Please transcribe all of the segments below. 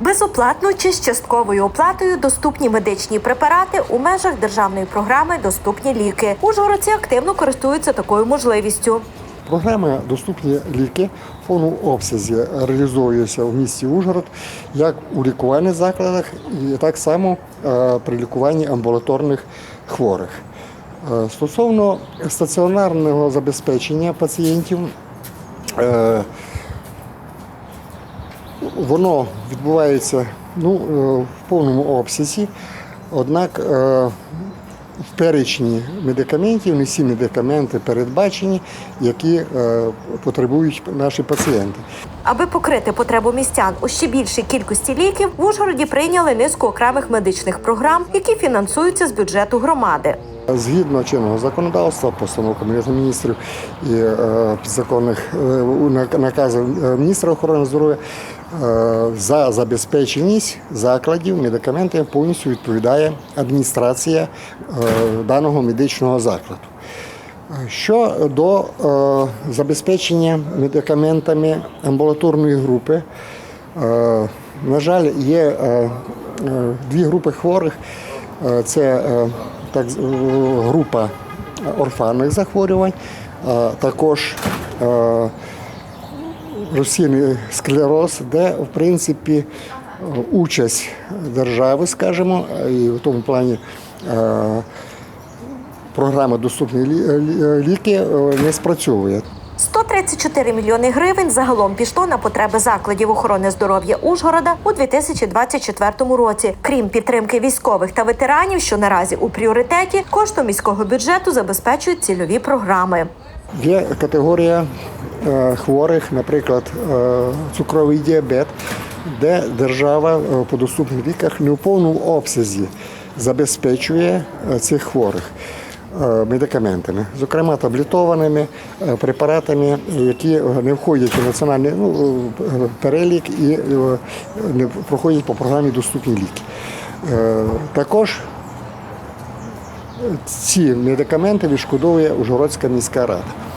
Безоплатно чи з частковою оплатою доступні медичні препарати у межах державної програми Доступні ліки. Ужгородці активно користуються такою можливістю. Програма Доступні ліки в повному обсязі реалізовується в місті Ужгород як у лікувальних закладах, і так само е, при лікуванні амбулаторних хворих. Е, Стосовно стаціонарного забезпечення пацієнтів, е, воно відбувається ну, е, в повному обсязі, однак е, в перечні медикаментів не всі медикаменти передбачені, які е, потребують наші пацієнти. Аби покрити потребу містян у ще більшій кількості ліків, в Ужгороді прийняли низку окремих медичних програм, які фінансуються з бюджету громади. Згідно чинного законодавства, постанов Кабінету міністрів і е, підзаконних е, наказів е, міністра охорони здоров'я е, за забезпеченість закладів медикаментами повністю відповідає адміністрація е, даного медичного закладу. Щодо е, забезпечення медикаментами амбулаторної групи, е, на жаль, є е, е, дві групи хворих. Е, Це е, так, е, група орфанних захворювань, а також е, склероз, де в принципі е, участь держави, скажімо, і в тому плані програми Доступні лі- лі- ліки не спрацьовує. 134 мільйони гривень загалом пішло на потреби закладів охорони здоров'я Ужгорода у 2024 році. Крім підтримки військових та ветеранів, що наразі у пріоритеті, коштом міського бюджету забезпечують цільові програми. Є категорія е, хворих, наприклад, е, цукровий діабет, де держава е, по доступних ліках не в повному обсязі забезпечує цих хворих медикаментами, зокрема таблетованими е, препаратами, які не входять у національний ну, е, перелік і е, не проходять по програмі Доступні ліки. Е, Також ці медикаменти відшкодовує Ужгородська міська рада.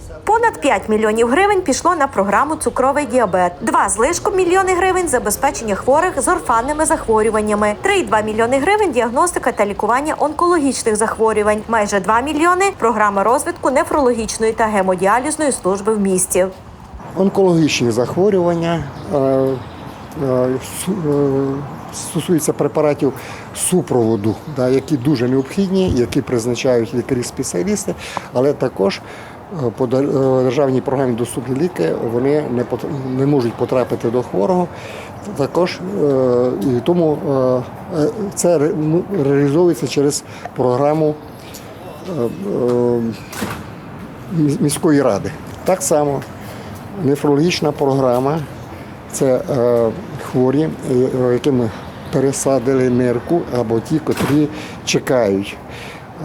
Понад 5 мільйонів гривень пішло на програму цукровий діабет. Два з лишком мільйони гривень забезпечення хворих з орфанними захворюваннями. 3,2 мільйони гривень діагностика та лікування онкологічних захворювань. Майже 2 мільйони програма розвитку нефрологічної та гемодіалізної служби в місті. Онкологічні захворювання е, е, е, стосуються препаратів супроводу, які дуже необхідні, які призначають лікарі-спеціалісти, але також по дер- е, державній програмі доступні ліки вони не, не можуть потрапити до хворого. Також е, і тому е, е, це ну, реалізовується через програму е, е, міс- міської ради. Так само нефрологічна програма це е, хворі, е, е, яким пересадили нирку, або ті, котрі чекають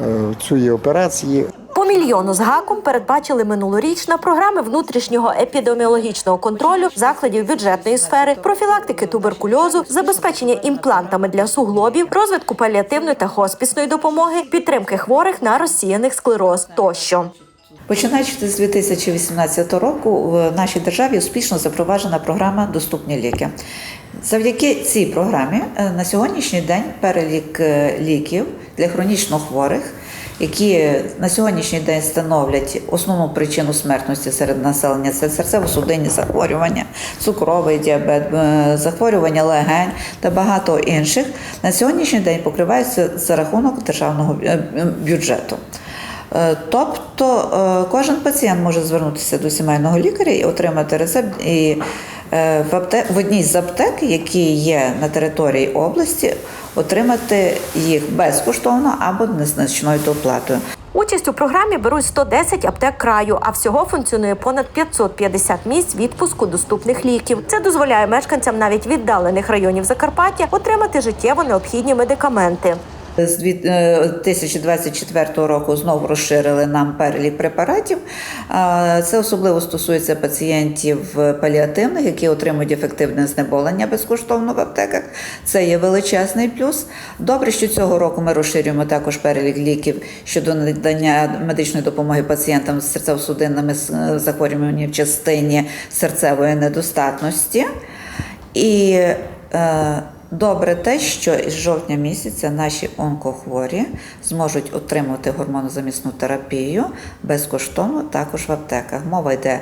е, цієї операції. Мільйону з гаком передбачили минулоріч на програми внутрішнього епідеміологічного контролю закладів бюджетної сфери, профілактики туберкульозу, забезпечення імплантами для суглобів, розвитку паліативної та хоспісної допомоги, підтримки хворих на розсіяних склероз тощо. Починаючи з 2018 року в нашій державі успішно запроваджена програма Доступні ліки. Завдяки цій програмі е, на сьогоднішній день перелік е, ліків для хронічно хворих, які на сьогоднішній день становлять основну причину смертності серед населення, це серцево-судинні захворювання, цукровий діабет, е, захворювання легень та багато інших, на сьогоднішній день покриваються за рахунок державного е, бюджету. Е, Тобто кожен пацієнт може звернутися до сімейного лікаря і отримати рецепт і в, апте... в одній з аптек, які є на території області, отримати їх безкоштовно або незначною доплатою. Участь у програмі беруть 110 аптек краю, а всього функціонує понад 550 місць відпуску доступних ліків. Це дозволяє мешканцям навіть віддалених районів Закарпаття отримати життєво необхідні медикаменти. З дві- е, 2024 року знову розширили нам перелік препаратів. Це особливо стосується пацієнтів е, паліативних, які отримують ефективне знеболення безкоштовно в аптеках. Це є величезний плюс. Добре, що цього року ми розширюємо також перелік ліків щодо надання медичної допомоги пацієнтам з серцево-судинними с- захворюваннями в частині серцевої недостатності. І е, добре те, що із жовтня місяця наші онкохворі зможуть отримувати гормонозамісну терапію безкоштовно також в аптеках. Мова йде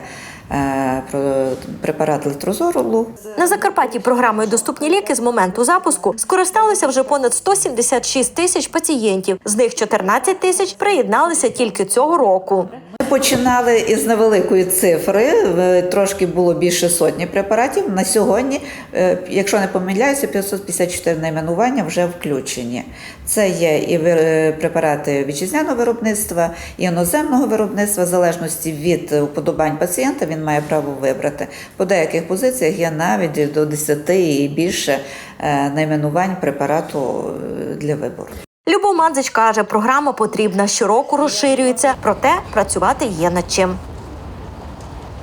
е, про препарат летрозору. На Закарпатті програмою Доступні ліки з моменту запуску скористалися вже понад 176 тисяч пацієнтів. З них 14 тисяч приєдналися тільки цього року. Починали із невеликої цифри, е, трошки було більше сотні препаратів. На сьогодні, е, якщо не помиляюся, 554 найменування вже включені. Це є і препарати вітчизняного виробництва, і іноземного виробництва, в залежності від уподобань пацієнта, він має право вибрати. По деяких позиціях є навіть до 10 і більше е, найменувань препарату е, для вибору. Любов Мандзич каже, програма потрібна щороку розширюється, проте працювати є над чим.